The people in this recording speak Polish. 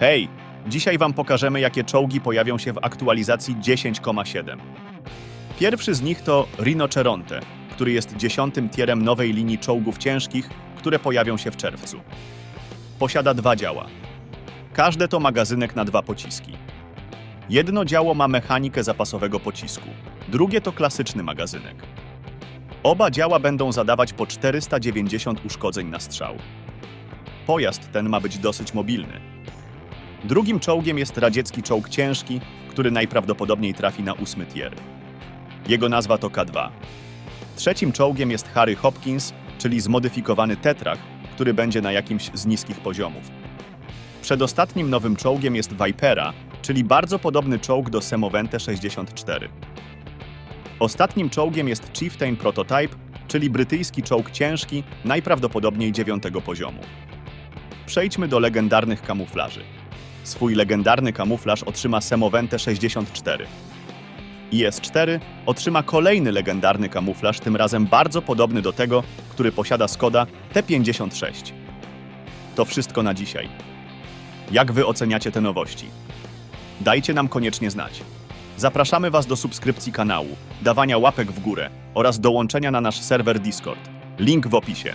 Hej, dzisiaj Wam pokażemy, jakie czołgi pojawią się w aktualizacji 10,7. Pierwszy z nich to Rinoceronte, który jest dziesiątym tierem nowej linii czołgów ciężkich, które pojawią się w czerwcu. Posiada dwa działa. Każde to magazynek na dwa pociski. Jedno działo ma mechanikę zapasowego pocisku, drugie to klasyczny magazynek. Oba działa będą zadawać po 490 uszkodzeń na strzał. Pojazd ten ma być dosyć mobilny. Drugim czołgiem jest radziecki czołg ciężki, który najprawdopodobniej trafi na ósmy tier. Jego nazwa to K2. Trzecim czołgiem jest Harry Hopkins, czyli zmodyfikowany tetrach, który będzie na jakimś z niskich poziomów. Przedostatnim nowym czołgiem jest Vipera, czyli bardzo podobny czołg do Semovente 64. Ostatnim czołgiem jest Chieftain Prototype, czyli brytyjski czołg ciężki, najprawdopodobniej dziewiątego poziomu. Przejdźmy do legendarnych kamuflaży. Swój legendarny kamuflaż otrzyma Semovente 64. IS-4 otrzyma kolejny legendarny kamuflaż, tym razem bardzo podobny do tego, który posiada Skoda T56. To wszystko na dzisiaj. Jak wy oceniacie te nowości? Dajcie nam koniecznie znać. Zapraszamy Was do subskrypcji kanału, dawania łapek w górę oraz dołączenia na nasz serwer Discord. Link w opisie.